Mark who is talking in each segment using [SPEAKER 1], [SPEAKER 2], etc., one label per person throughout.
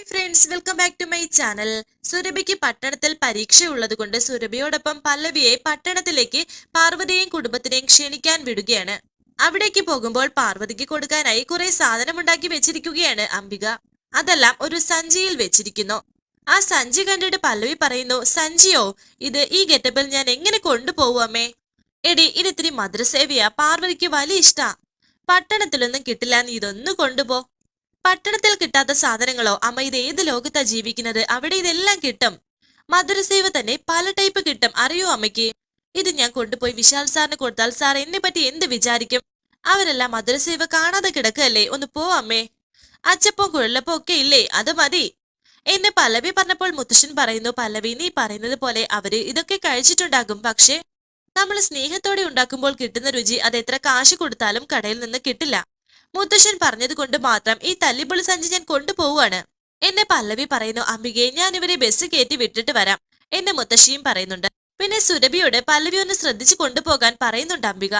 [SPEAKER 1] high friends welcome back to my channel സുരഭിക്ക് പട്ടണത്തിൽ പരീക്ഷയുള്ളതുകൊണ്ട് സുരഭിയോടൊപ്പം പല്ലവിയെ പട്ടണത്തിലേക്ക് പാർവതിയെയും കുടുംബത്തിനെയും ക്ഷണിക്കാൻ വിടുകയാണ് അവിടേക്ക് പോകുമ്പോൾ പാർവതിക്ക് കൊടുക്കാനായി കുറെ സാധനമുണ്ടാക്കി വെച്ചിരിക്കുകയാണ് അംബിക അതെല്ലാം ഒരു സഞ്ചിയിൽ വെച്ചിരിക്കുന്നു ആ സഞ്ചി കണ്ടിട്ട് പല്ലവി പറയുന്നു സഞ്ചിയോ ഇത് ഈ ഗെറ്റപ്പിൽ ഞാൻ എങ്ങനെ കൊണ്ടുപോവാമേ എടി ഇനിത്തിരി മദ്രസേവിയ പാർവതിക്ക് വലിയ ഇഷ്ട പട്ടണത്തിലൊന്നും കിട്ടില്ല നീ ഇതൊന്നു കൊണ്ടുപോ പട്ടണത്തിൽ കിട്ടാത്ത സാധനങ്ങളോ അമ്മ ഇത് ഏത് ലോകത്താ ജീവിക്കുന്നത് അവിടെ ഇതെല്ലാം കിട്ടും മധുരസേവ തന്നെ പല ടൈപ്പ് കിട്ടും അറിയോ അമ്മയ്ക്ക് ഇത് ഞാൻ കൊണ്ടുപോയി വിശാൽ സാറിന് കൊടുത്താൽ സാർ എന്നെ പറ്റി എന്ത് വിചാരിക്കും അവരെല്ലാം മധുരസേവ കാണാതെ കിടക്കുകയല്ലേ ഒന്ന് പോ അമ്മേ അച്ചപ്പോ കുഴലപ്പോ ഒക്കെ ഇല്ലേ അത് മതി എന്നെ പല്ലവി പറഞ്ഞപ്പോൾ മുത്തശ്ശൻ പറയുന്നു പല്ലവി നീ പറയുന്നത് പോലെ അവര് ഇതൊക്കെ കഴിച്ചിട്ടുണ്ടാകും പക്ഷേ നമ്മൾ സ്നേഹത്തോടെ ഉണ്ടാക്കുമ്പോൾ കിട്ടുന്ന രുചി അത് എത്ര കാശ് കൊടുത്താലും കടയിൽ നിന്ന് കിട്ടില്ല മുത്തശ്ശൻ പറഞ്ഞതുകൊണ്ട് മാത്രം ഈ തല്ലിപ്പൊളി സഞ്ചി ഞാൻ കൊണ്ടുപോവുകയാണ് എന്നെ പല്ലവി പറയുന്നു അമ്പികയെ ഞാൻ ഇവരെ ബസ് കയറ്റി വിട്ടിട്ട് വരാം എന്നെ മുത്തശ്ശിയും പറയുന്നുണ്ട് പിന്നെ സുരഭിയോട് പല്ലവി ഒന്ന് ശ്രദ്ധിച്ചു കൊണ്ടുപോകാൻ പറയുന്നുണ്ട് അംബിക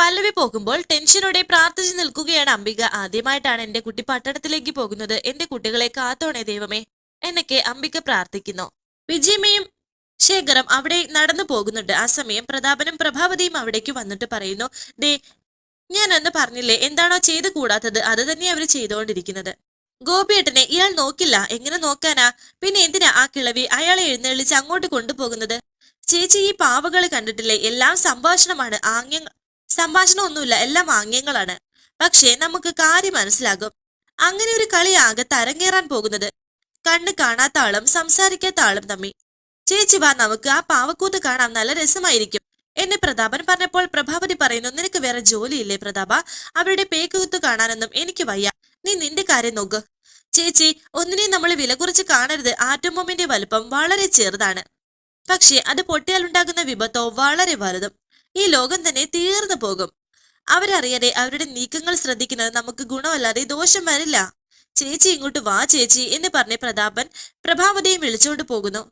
[SPEAKER 1] പല്ലവി പോകുമ്പോൾ ടെൻഷനോടെ പ്രാർത്ഥിച്ചു നിൽക്കുകയാണ് അംബിക ആദ്യമായിട്ടാണ് എന്റെ കുട്ടി പട്ടണത്തിലേക്ക് പോകുന്നത് എന്റെ കുട്ടികളെ കാത്തോണേ ദൈവമേ എന്നൊക്കെ അംബിക പ്രാർത്ഥിക്കുന്നു വിജയമ്മയും ശേഖരം അവിടെ നടന്നു പോകുന്നുണ്ട് ആ സമയം പ്രതാപനും പ്രഭാവതിയും അവിടേക്ക് വന്നിട്ട് പറയുന്നു ദേ ഞാൻ അന്ന് പറഞ്ഞില്ലേ എന്താണോ ചെയ്തു കൂടാത്തത് അത് തന്നെ അവർ ചെയ്തുകൊണ്ടിരിക്കുന്നത് ഗോപിയേട്ടനെ ഇയാൾ നോക്കില്ല എങ്ങനെ നോക്കാനാ പിന്നെ എന്തിനാ ആ കിളവി അയാളെ എഴുന്നള്ളിച്ച് അങ്ങോട്ട് കൊണ്ടുപോകുന്നത് ചേച്ചി ഈ പാവകളെ കണ്ടിട്ടില്ലേ എല്ലാം സംഭാഷണമാണ് ആംഗ്യങ്ങൾ ഒന്നുമില്ല എല്ലാം ആംഗ്യങ്ങളാണ് പക്ഷേ നമുക്ക് കാര്യം മനസ്സിലാകും അങ്ങനെ ഒരു കളി ആകെ തരങ്ങേറാൻ പോകുന്നത് കണ്ണ് കാണാത്ത ആളും സംസാരിക്കാത്ത ആളും തമ്മി ചേച്ചി വാ നമുക്ക് ആ പാവക്കൂത്ത് കാണാൻ നല്ല രസമായിരിക്കും എന്നെ പ്രതാപൻ പറഞ്ഞപ്പോൾ പ്രഭാവതി പറയുന്നു നിനക്ക് വേറെ ജോലിയില്ലേ പ്രതാപ അവരുടെ പേക്കുകുത്ത് കാണാനൊന്നും എനിക്ക് വയ്യ നീ നിന്റെ കാര്യം നോക്ക് ചേച്ചി ഒന്നിനെ നമ്മൾ വില കുറച്ച് കാണരുത് ആറ്റംബോമിന്റെ വലുപ്പം വളരെ ചെറുതാണ് പക്ഷേ അത് പൊട്ടിയാലുണ്ടാകുന്ന വിപത്തോ വളരെ വലുതും ഈ ലോകം തന്നെ തീർന്നു പോകും അവരറിയാതെ അവരുടെ നീക്കങ്ങൾ ശ്രദ്ധിക്കുന്നത് നമുക്ക് ഗുണമല്ലാതെ ദോഷം വരില്ല ചേച്ചി ഇങ്ങോട്ട് വാ ചേച്ചി എന്ന് പറഞ്ഞ് പ്രതാപൻ പ്രഭാവതിയും വിളിച്ചുകൊണ്ട് പോകുന്നു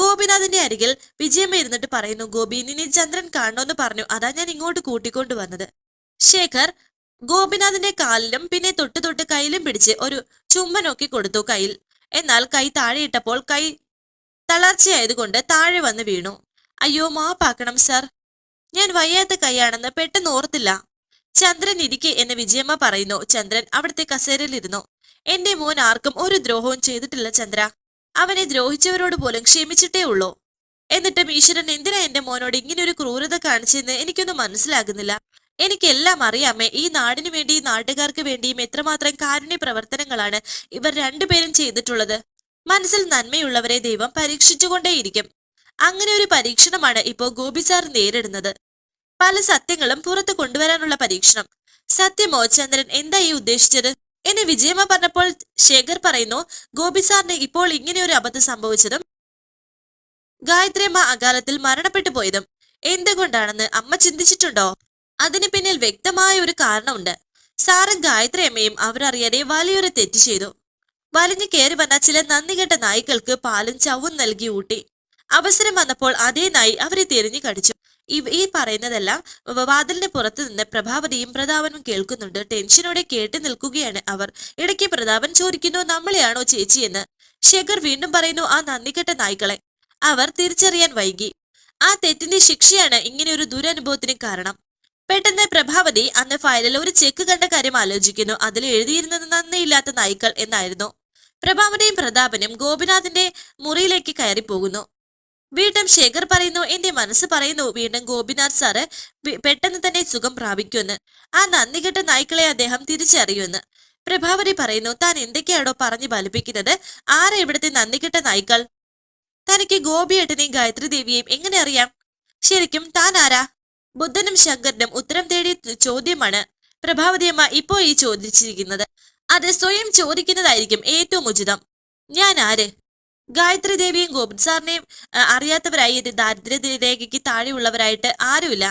[SPEAKER 1] ഗോപിനാഥിന്റെ അരികിൽ വിജയമ്മ ഇരുന്നിട്ട് പറയുന്നു ഗോപി നിന്നെ ചന്ദ്രൻ എന്ന് പറഞ്ഞു അതാ ഞാൻ ഇങ്ങോട്ട് കൂട്ടിക്കൊണ്ടു വന്നത് ശേഖർ ഗോപിനാഥിന്റെ കാലിലും പിന്നെ തൊട്ട് തൊട്ട് കയ്യിലും പിടിച്ച് ഒരു ചുമ്മനൊക്കെ കൊടുത്തു കയ്യിൽ എന്നാൽ കൈ താഴെയിട്ടപ്പോൾ കൈ തളർച്ചയായതുകൊണ്ട് താഴെ വന്ന് വീണു അയ്യോ മാപ്പാക്കണം സർ ഞാൻ വയ്യാത്ത കൈയാണെന്ന് പെട്ടെന്ന് ഓർത്തില്ല ചന്ദ്രൻ ഇരിക്കെ എന്ന് വിജയമ്മ പറയുന്നു ചന്ദ്രൻ അവിടുത്തെ കസേരയിലിരുന്നു എന്റെ മോൻ ആർക്കും ഒരു ദ്രോഹവും ചെയ്തിട്ടില്ല ചന്ദ്ര അവനെ ദ്രോഹിച്ചവരോട് പോലും ക്ഷമിച്ചിട്ടേ ഉള്ളൂ എന്നിട്ടും ഈശ്വരൻ എന്തിനാ എന്റെ മോനോട് ഇങ്ങനൊരു ക്രൂരത കാണിച്ചെന്ന് എനിക്കൊന്നും മനസ്സിലാകുന്നില്ല എനിക്കെല്ലാം അറിയാമേ ഈ നാടിനു വേണ്ടി ഈ നാട്ടുകാർക്ക് വേണ്ടിയും എത്രമാത്രം കാരുണ്യ പ്രവർത്തനങ്ങളാണ് ഇവർ രണ്ടുപേരും ചെയ്തിട്ടുള്ളത് മനസ്സിൽ നന്മയുള്ളവരെ ദൈവം പരീക്ഷിച്ചുകൊണ്ടേയിരിക്കും അങ്ങനെ ഒരു പരീക്ഷണമാണ് ഇപ്പോൾ ഗോപിസാർ നേരിടുന്നത് പല സത്യങ്ങളും പുറത്തു കൊണ്ടുവരാനുള്ള പരീക്ഷണം സത്യമോ ചന്ദ്രൻ എന്താ ഈ ഉദ്ദേശിച്ചത് എന്നെ വിജയമ്മ പറഞ്ഞപ്പോൾ ശേഖർ പറയുന്നു ഗോപി സാറിന് ഇപ്പോൾ ഇങ്ങനെ ഒരു അബദ്ധം സംഭവിച്ചതും ഗായത്രിയമ്മ അകാലത്തിൽ മരണപ്പെട്ടു പോയതും എന്തുകൊണ്ടാണെന്ന് അമ്മ ചിന്തിച്ചിട്ടുണ്ടോ അതിന് പിന്നിൽ വ്യക്തമായ ഒരു കാരണമുണ്ട് സാറും ഗായത്രിയമ്മയും അവരറിയാതെ വലിയൊരു തെറ്റ് ചെയ്തു വലിഞ്ഞു കയറി വന്ന ചില നന്ദികെട്ട നായ്ക്കൾക്ക് പാലും ചവും നൽകി ഊട്ടി അവസരം വന്നപ്പോൾ അതേ നായി അവരെ തിരിഞ്ഞു കടിച്ചു ഈ പറയുന്നതെല്ലാം വാതിലിന് പുറത്തു നിന്ന് പ്രഭാവതിയും പ്രതാപനും കേൾക്കുന്നുണ്ട് ടെൻഷനോടെ കേട്ട് നിൽക്കുകയാണ് അവർ ഇടയ്ക്ക് പ്രതാപൻ ചോദിക്കുന്നു നമ്മളെയാണോ എന്ന് ശേഖർ വീണ്ടും പറയുന്നു ആ നന്ദിക്കെട്ട നായ്ക്കളെ അവർ തിരിച്ചറിയാൻ വൈകി ആ തെറ്റിന്റെ ശിക്ഷയാണ് ഇങ്ങനെ ഒരു ദുരനുഭവത്തിന് കാരണം പെട്ടെന്ന് പ്രഭാവതി അന്ന് ഫയലിൽ ഒരു ചെക്ക് കണ്ട കാര്യം ആലോചിക്കുന്നു അതിൽ എഴുതിയിരുന്നത് നന്ദിയില്ലാത്ത നായ്ക്കൾ എന്നായിരുന്നു പ്രഭാവതിയും പ്രതാപനും ഗോപിനാഥിന്റെ മുറിയിലേക്ക് കയറി പോകുന്നു വീണ്ടും ശേഖർ പറയുന്നു എന്റെ മനസ്സ് പറയുന്നു വീണ്ടും ഗോപിനാഥ് സാറ് പെട്ടെന്ന് തന്നെ സുഖം പ്രാപിക്കുമെന്ന് ആ കെട്ട നായ്ക്കളെ അദ്ദേഹം തിരിച്ചറിയുമെന്ന് പ്രഭാവരി പറയുന്നു താൻ എന്തൊക്കെയാണോ പറഞ്ഞു ഫലിപ്പിക്കുന്നത് ആരെ ഇവിടുത്തെ കെട്ട നായ്ക്കൾ തനിക്ക് ഗോപിയേട്ടനെയും ഗായത്രി ദേവിയെയും എങ്ങനെ അറിയാം ശരിക്കും താൻ ആരാ ബുദ്ധനും ശങ്കരനും ഉത്തരം തേടിയ ചോദ്യമാണ് പ്രഭാവതിയമ്മ ഇപ്പോൾ ഈ ചോദിച്ചിരിക്കുന്നത് അത് സ്വയം ചോദിക്കുന്നതായിരിക്കും ഏറ്റവും ഉചിതം ഞാൻ ആര് ഗായത്രി ദേവിയും ഗോപിന്ദ് സാറിനെയും അറിയാത്തവരായി ദാരിദ്ര്യ രേഖയ്ക്ക് താഴെയുള്ളവരായിട്ട് ആരുമില്ല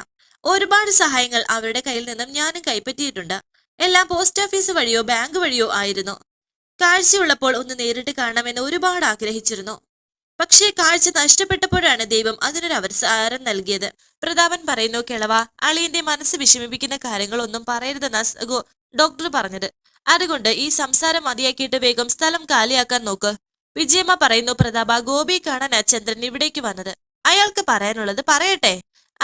[SPEAKER 1] ഒരുപാട് സഹായങ്ങൾ അവരുടെ കയ്യിൽ നിന്നും ഞാനും കൈപ്പറ്റിയിട്ടുണ്ട് എല്ലാം പോസ്റ്റ് ഓഫീസ് വഴിയോ ബാങ്ക് വഴിയോ ആയിരുന്നു കാഴ്ചയുള്ളപ്പോൾ ഒന്ന് നേരിട്ട് കാണണമെന്ന് ഒരുപാട് ആഗ്രഹിച്ചിരുന്നു പക്ഷേ കാഴ്ച നഷ്ടപ്പെട്ടപ്പോഴാണ് ദൈവം അതിനൊരു അവസാരം നൽകിയത് പ്രതാപൻ പറയുന്നു കിളവ അളിയന്റെ മനസ്സ് വിഷമിപ്പിക്കുന്ന കാര്യങ്ങളൊന്നും പറയരുതെന്ന ഡോക്ടർ പറഞ്ഞത് അതുകൊണ്ട് ഈ സംസാരം മതിയാക്കിയിട്ട് വേഗം സ്ഥലം കാലിയാക്കാൻ നോക്ക് വിജയമ്മ പറയുന്നു പ്രതാപ ഗോപി കാണാൻ ചന്ദ്രൻ ഇവിടേക്ക് വന്നത് അയാൾക്ക് പറയാനുള്ളത് പറയട്ടെ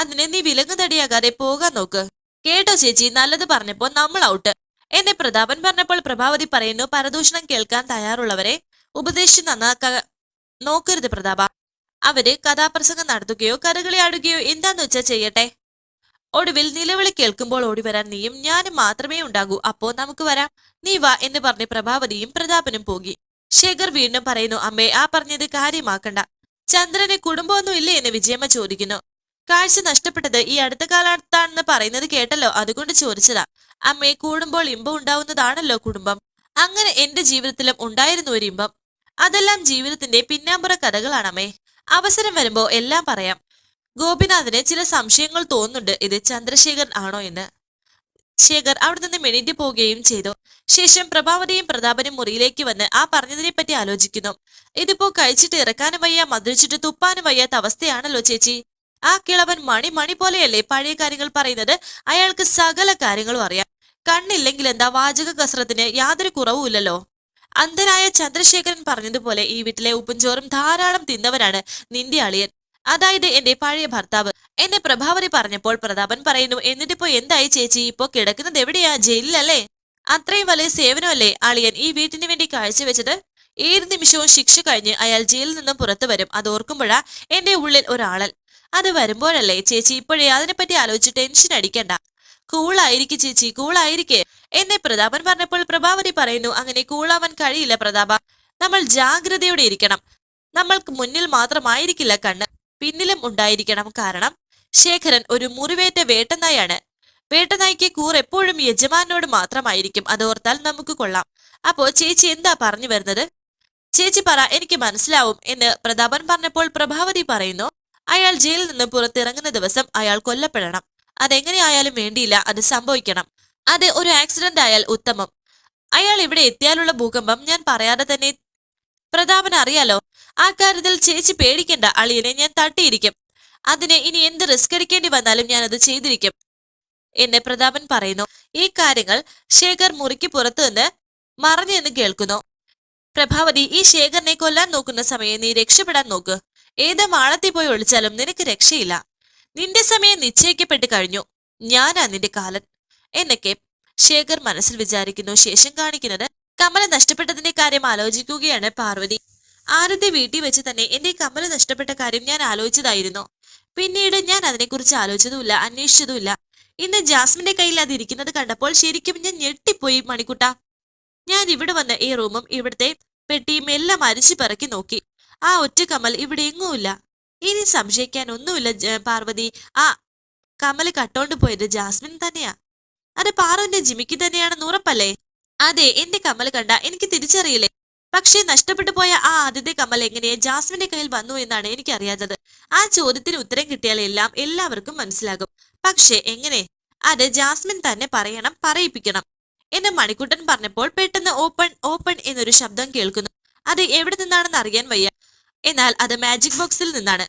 [SPEAKER 1] അതിനെ നീ വിലങ്ങുതടിയാകാതെ പോകാൻ നോക്ക് കേട്ടോ ചേച്ചി നല്ലത് പറഞ്ഞപ്പോൾ നമ്മൾ ഔട്ട് എന്നെ പ്രതാപൻ പറഞ്ഞപ്പോൾ പ്രഭാവതി പറയുന്നു പരദൂഷണം കേൾക്കാൻ തയ്യാറുള്ളവരെ ഉപദേശിച്ച് നന്നാക്ക നോക്കരുത് പ്രതാപ അവര് കഥാപ്രസംഗം നടത്തുകയോ കഥകളി ആടുകയോ എന്താന്ന് വെച്ചാൽ ചെയ്യട്ടെ ഒടുവിൽ നിലവിളി കേൾക്കുമ്പോൾ ഓടിവരാൻ നീയും ഞാനും മാത്രമേ ഉണ്ടാകൂ അപ്പോ നമുക്ക് വരാം നീ വാ എന്ന് പറഞ്ഞ് പ്രഭാവതിയും പ്രതാപനും പോകി ശേഖർ വീണ്ടും പറയുന്നു അമ്മേ ആ പറഞ്ഞത് കാര്യമാക്കണ്ട ചന്ദ്രന് കുടുംബമൊന്നും ഇല്ലേ എന്ന് വിജയമ്മ ചോദിക്കുന്നു കാഴ്ച നഷ്ടപ്പെട്ടത് ഈ അടുത്ത കാലത്താണെന്ന് പറയുന്നത് കേട്ടല്ലോ അതുകൊണ്ട് ചോദിച്ചതാ അമ്മയെ കൂടുമ്പോൾ ഇമ്പം ഉണ്ടാവുന്നതാണല്ലോ കുടുംബം അങ്ങനെ എന്റെ ജീവിതത്തിലും ഉണ്ടായിരുന്നു ഒരു ഇമ്പം അതെല്ലാം ജീവിതത്തിന്റെ പിന്നാമ്പുറ കഥകളാണ് അമ്മേ അവസരം വരുമ്പോ എല്ലാം പറയാം ഗോപിനാഥിന് ചില സംശയങ്ങൾ തോന്നുന്നുണ്ട് ഇത് ചന്ദ്രശേഖരൻ ആണോ എന്ന് ശേഖർ അവിടെ നിന്ന് മിനിറ്റ് പോവുകയും ചെയ്തു ശേഷം പ്രഭാവതിയും പ്രതാപനും മുറിയിലേക്ക് വന്ന് ആ പറ്റി ആലോചിക്കുന്നു ഇതിപ്പോ കഴിച്ചിട്ട് ഇറക്കാനും വയ്യ മധുരിച്ചിട്ട് തുപ്പാനും വയ്യാത്ത അവസ്ഥയാണല്ലോ ചേച്ചി ആ കിളവൻ മണി മണി പോലെയല്ലേ പഴയ കാര്യങ്ങൾ പറയുന്നത് അയാൾക്ക് സകല കാര്യങ്ങളും അറിയാം കണ്ണില്ലെങ്കിൽ എന്താ വാചക കസരത്തിന് യാതൊരു കുറവുമില്ലല്ലോ അന്ധനായ ചന്ദ്രശേഖരൻ പറഞ്ഞതുപോലെ ഈ വീട്ടിലെ ഉപ്പുംചോറും ധാരാളം തിന്നവനാണ് നിന്റെ അളിയൻ അതായത് എന്റെ പഴയ ഭർത്താവ് എന്നെ പ്രഭാവതി പറഞ്ഞപ്പോൾ പ്രതാപൻ പറയുന്നു എന്നിട്ടിപ്പോ എന്തായി ചേച്ചി ഇപ്പോ കിടക്കുന്നത് എവിടെയാ ജയിലിലല്ലേ അത്രയും വലിയ സേവനമല്ലേ അളിയൻ ഈ വീട്ടിന് വേണ്ടി കാഴ്ചവെച്ചത് ഏത് നിമിഷവും ശിക്ഷ കഴിഞ്ഞ് അയാൾ ജയിലിൽ നിന്നും പുറത്തു വരും അത് ഓർക്കുമ്പോഴാ എന്റെ ഉള്ളിൽ ഒരാളൽ അത് വരുമ്പോഴല്ലേ ചേച്ചി ഇപ്പോഴേ അതിനെപ്പറ്റി ആലോചിച്ച് ടെൻഷൻ അടിക്കണ്ട കൂളായിരിക്കും ചേച്ചി കൂളായിരിക്കേ എന്നെ പ്രതാപൻ പറഞ്ഞപ്പോൾ പ്രഭാവതി പറയുന്നു അങ്ങനെ കൂളാവാൻ കഴിയില്ല പ്രതാപ നമ്മൾ ജാഗ്രതയോടെ ഇരിക്കണം നമ്മൾക്ക് മുന്നിൽ മാത്രമായിരിക്കില്ല കണ്ണ് പിന്നിലും ഉണ്ടായിരിക്കണം കാരണം ശേഖരൻ ഒരു മുറിവേറ്റ വേട്ടനായാണ് വേട്ടനായിക്ക് കൂർ എപ്പോഴും യജമാനോട് മാത്രമായിരിക്കും അതോർത്താൽ നമുക്ക് കൊള്ളാം അപ്പോ ചേച്ചി എന്താ പറഞ്ഞു വരുന്നത് ചേച്ചി പറ എനിക്ക് മനസ്സിലാവും എന്ന് പ്രതാപൻ പറഞ്ഞപ്പോൾ പ്രഭാവതി പറയുന്നു അയാൾ ജയിലിൽ നിന്ന് പുറത്തിറങ്ങുന്ന ദിവസം അയാൾ കൊല്ലപ്പെടണം അതെങ്ങനെയായാലും വേണ്ടിയില്ല അത് സംഭവിക്കണം അത് ഒരു ആക്സിഡന്റ് ആയാൽ ഉത്തമം അയാൾ ഇവിടെ എത്തിയാലുള്ള ഭൂകമ്പം ഞാൻ പറയാതെ തന്നെ പ്രതാപൻ അറിയാലോ ആ കാര്യത്തിൽ ചേച്ചി പേടിക്കണ്ട അളിയനെ ഞാൻ തട്ടിയിരിക്കും അതിന് ഇനി എന്ത് റിസ്ക് എടുക്കേണ്ടി വന്നാലും ഞാൻ അത് ചെയ്തിരിക്കും എന്ന് പ്രതാപൻ പറയുന്നു ഈ കാര്യങ്ങൾ ശേഖർ മുറിക്ക് പുറത്തു നിന്ന് മറഞ്ഞെന്ന് കേൾക്കുന്നു പ്രഭാവതി ഈ ശേഖറിനെ കൊല്ലാൻ നോക്കുന്ന സമയം നീ രക്ഷപ്പെടാൻ നോക്ക് ഏത് മാളത്തിൽ പോയി ഒളിച്ചാലും നിനക്ക് രക്ഷയില്ല നിന്റെ സമയം നിശ്ചയിക്കപ്പെട്ട് കഴിഞ്ഞു ഞാനാ നിന്റെ കാലൻ എന്നൊക്കെ ശേഖർ മനസ്സിൽ വിചാരിക്കുന്നു ശേഷം കാണിക്കുന്നത് കമല നഷ്ടപ്പെട്ടതിന്റെ കാര്യം ആലോചിക്കുകയാണ് പാർവതി ആരുടെ വീട്ടിൽ വെച്ച് തന്നെ എന്റെ കമല നഷ്ടപ്പെട്ട കാര്യം ഞാൻ ആലോചിച്ചതായിരുന്നു പിന്നീട് ഞാൻ അതിനെക്കുറിച്ച് ആലോചിച്ചതുമില്ല അന്വേഷിച്ചതുമില്ല ഇന്ന് ജാസ്മിന്റെ കയ്യിൽ അത് ഇരിക്കുന്നത് കണ്ടപ്പോൾ ശരിക്കും ഞാൻ ഞെട്ടിപ്പോയി മണിക്കുട്ട ഞാൻ ഇവിടെ വന്ന ഈ റൂമും ഇവിടുത്തെ പെട്ടിയും എല്ലാം അരിച്ചു പിറക്കി നോക്കി ആ ഒറ്റ കമൽ ഇവിടെ എങ്ങുമില്ല ഇനി സംശയിക്കാൻ ഒന്നുമില്ല പാർവതി ആ കമൽ കട്ടോണ്ട് പോയത് ജാസ്മിൻ തന്നെയാ അത് പാർവന്റെ ജിമിക്ക് തന്നെയാണെന്ന് ഉറപ്പല്ലേ അതെ എന്റെ കമൽ കണ്ട എനിക്ക് തിരിച്ചറിയില്ലേ പക്ഷേ നഷ്ടപ്പെട്ടു പോയ ആ ആദ്യത്തെ കമൽ എങ്ങനെ ജാസ്മിന്റെ കയ്യിൽ വന്നു എന്നാണ് എനിക്കറിയാത്തത് ആ ചോദ്യത്തിന് ഉത്തരം കിട്ടിയാൽ എല്ലാം എല്ലാവർക്കും മനസ്സിലാകും പക്ഷേ എങ്ങനെ അത് ജാസ്മിൻ തന്നെ പറയണം പറയിപ്പിക്കണം എന്ന് മണിക്കുട്ടൻ പറഞ്ഞപ്പോൾ പെട്ടെന്ന് ഓപ്പൺ ഓപ്പൺ എന്നൊരു ശബ്ദം കേൾക്കുന്നു അത് എവിടെ നിന്നാണെന്ന് അറിയാൻ വയ്യ എന്നാൽ അത് മാജിക് ബോക്സിൽ നിന്നാണ്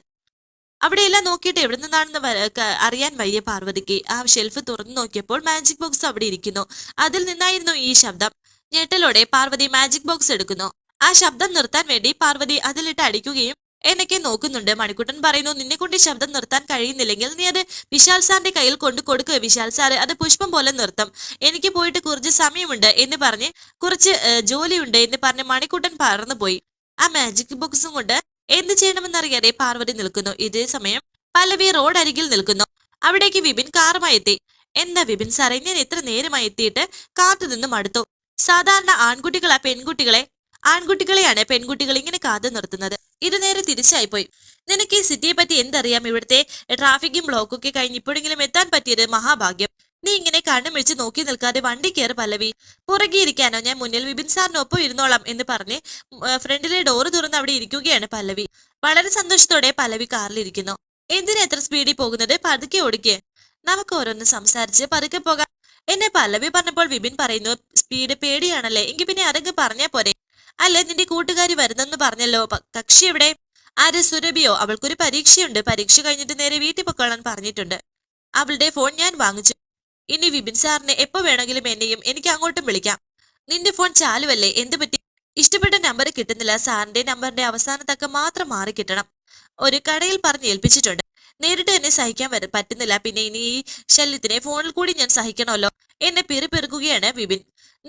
[SPEAKER 1] അവിടെയെല്ലാം നോക്കിയിട്ട് എവിടെ നിന്നാണെന്ന് അറിയാൻ വയ്യ പാർവതിക്ക് ആ ഷെൽഫ് തുറന്നു നോക്കിയപ്പോൾ മാജിക് ബോക്സ് അവിടെ ഇരിക്കുന്നു അതിൽ നിന്നായിരുന്നു ഈ ശബ്ദം ഞെട്ടലോടെ പാർവതി മാജിക് ബോക്സ് എടുക്കുന്നു ആ ശബ്ദം നിർത്താൻ വേണ്ടി പാർവതി അതിലിട്ട് അടിക്കുകയും എന്നൊക്കെ നോക്കുന്നുണ്ട് മണിക്കുട്ടൻ പറയുന്നു നിന്നെ കൊണ്ട് ശബ്ദം നിർത്താൻ കഴിയുന്നില്ലെങ്കിൽ നീ അത് വിശാൽ സാറിന്റെ കയ്യിൽ കൊണ്ട് കൊടുക്കുക വിശാൽ സാറ് അത് പുഷ്പം പോലെ നിർത്തും എനിക്ക് പോയിട്ട് കുറച്ച് സമയമുണ്ട് എന്ന് പറഞ്ഞ് കുറച്ച് ജോലിയുണ്ട് എന്ന് പറഞ്ഞ് മണിക്കുട്ടൻ പറന്നുപോയി ആ മാജിക് ബോക്സും കൊണ്ട് എന്ത് ചെയ്യണമെന്നറിയാതെ പാർവതി നിൽക്കുന്നു ഇതേ സമയം പല്ലവി റോഡ് അരികിൽ നിൽക്കുന്നു അവിടേക്ക് വിപിൻ കാറുമായി എത്തി എന്താ വിപിൻ സാറേ ഞാൻ എത്ര നേരമായി എത്തിയിട്ട് കാത്തു നിന്നും അടുത്തു സാധാരണ ആൺകുട്ടികളാ പെൺകുട്ടികളെ ആൺകുട്ടികളെയാണ് പെൺകുട്ടികൾ ഇങ്ങനെ കാത്തു നിർത്തുന്നത് ഇത് നേരെ തിരിച്ചായിപ്പോയി നിനക്ക് ഈ സിറ്റിയെ പറ്റി എന്തറിയാം ഇവിടുത്തെ ട്രാഫിക്കും ബ്ലോക്കൊക്കെ കഴിഞ്ഞ് ഇപ്പോഴെങ്കിലും എത്താൻ പറ്റിയത് മഹാഭാഗ്യം നീ ഇങ്ങനെ കണ്ണും വെച്ച് നോക്കി നിൽക്കാതെ വണ്ടി കയറി പല്ലവി പുറകെ ഇരിക്കാനോ ഞാൻ മുന്നിൽ വിപിൻ സാറിനൊപ്പം ഇരുന്നോളാം എന്ന് പറഞ്ഞ് ഫ്രണ്ടിലെ ഡോറ് തുറന്ന് അവിടെ ഇരിക്കുകയാണ് പല്ലവി വളരെ സന്തോഷത്തോടെ പല്ലവി കാറിലിരിക്കുന്നു എന്തിനാ എത്ര സ്പീഡിൽ പോകുന്നത് പതുക്കെ ഓടിക്കെ നമുക്ക് ഓരോന്ന് സംസാരിച്ച് പതുക്കെ പോകാം എന്നെ പല്ലവി പറഞ്ഞപ്പോൾ വിപിൻ പറയുന്നു സ്പീഡ് പേടിയാണല്ലേ എങ്കിൽ പിന്നെ അതൊക്കെ പറഞ്ഞാൽ പോരെ അല്ല നിന്റെ കൂട്ടുകാരി വരുന്നെന്ന് പറഞ്ഞല്ലോ കക്ഷി എവിടെ ആര് സുരഭിയോ അവൾക്കൊരു പരീക്ഷയുണ്ട് പരീക്ഷ കഴിഞ്ഞിട്ട് നേരെ വീട്ടിൽ പൊക്കോളാൻ പറഞ്ഞിട്ടുണ്ട് അവളുടെ ഫോൺ ഞാൻ വാങ്ങിച്ചു ഇനി വിപിൻ സാറിനെ എപ്പോ വേണമെങ്കിലും എന്നെയും എനിക്ക് അങ്ങോട്ടും വിളിക്കാം നിന്റെ ഫോൺ ചാലുവല്ലേ എന്ത് പറ്റി ഇഷ്ടപ്പെട്ട നമ്പർ കിട്ടുന്നില്ല സാറിന്റെ നമ്പറിന്റെ അവസാനത്തൊക്കെ മാത്രം മാറി കിട്ടണം ഒരു കടയിൽ പറഞ്ഞ് ഏൽപ്പിച്ചിട്ടുണ്ട് നേരിട്ട് എന്നെ സഹിക്കാൻ വരും പറ്റുന്നില്ല പിന്നെ ഇനി ഈ ശല്യത്തിനെ ഫോണിൽ കൂടി ഞാൻ സഹിക്കണമല്ലോ എന്നെ പിറുപിറുക്കുകയാണ് വിപിൻ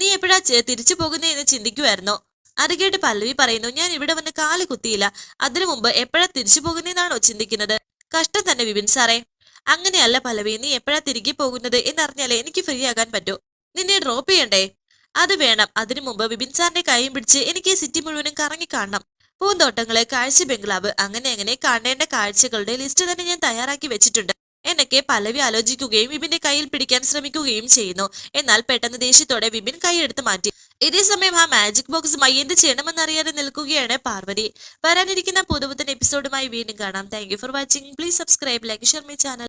[SPEAKER 1] നീ എപ്പോഴാ തിരിച്ചു എന്ന് ചിന്തിക്കുമായിരുന്നോ അത് കേട്ട് പല്ലവി പറയുന്നു ഞാൻ ഇവിടെ വന്ന് കാല് കുത്തിയില്ല അതിനു മുമ്പ് എപ്പോഴാ തിരിച്ചു പോകുന്നതെന്നാണോ ചിന്തിക്കുന്നത് കഷ്ടം തന്നെ വിപിൻ സാറേ അങ്ങനെയല്ല പല്ലവി നീ എപ്പോഴാ തിരികെ പോകുന്നത് എന്നറിഞ്ഞാലേ എനിക്ക് ഫ്രീ ആകാൻ പറ്റൂ നിന്നെ ഡ്രോപ്പ് ചെയ്യണ്ടേ അത് വേണം അതിനു മുമ്പ് വിപിൻ സാറിന്റെ കൈയും പിടിച്ച് എനിക്ക് സിറ്റി മുഴുവനും കറങ്ങി കാണണം പൂന്തോട്ടങ്ങളെ കാഴ്ച ബംഗ്ലാവ് അങ്ങനെ അങ്ങനെ കാണേണ്ട കാഴ്ചകളുടെ ലിസ്റ്റ് തന്നെ ഞാൻ തയ്യാറാക്കി വെച്ചിട്ടുണ്ട് എന്നൊക്കെ പലവി ആലോചിക്കുകയും വിപിന്റെ കയ്യിൽ പിടിക്കാൻ ശ്രമിക്കുകയും ചെയ്യുന്നു എന്നാൽ പെട്ടെന്ന് ദേഷ്യത്തോടെ വിപിൻ കൈയെടുത്ത് മാറ്റി സമയം ആ മാജിക് ബോക്സുമായി ചെയ്യണമെന്ന് ചെയ്യണമെന്നറിയാതെ നിൽക്കുകയാണ് പാർവതി വരാനിരിക്കുന്ന പുതുപുത്തൻ എപ്പിസോഡുമായി വീണ്ടും കാണാം thank for watching please subscribe like share my channel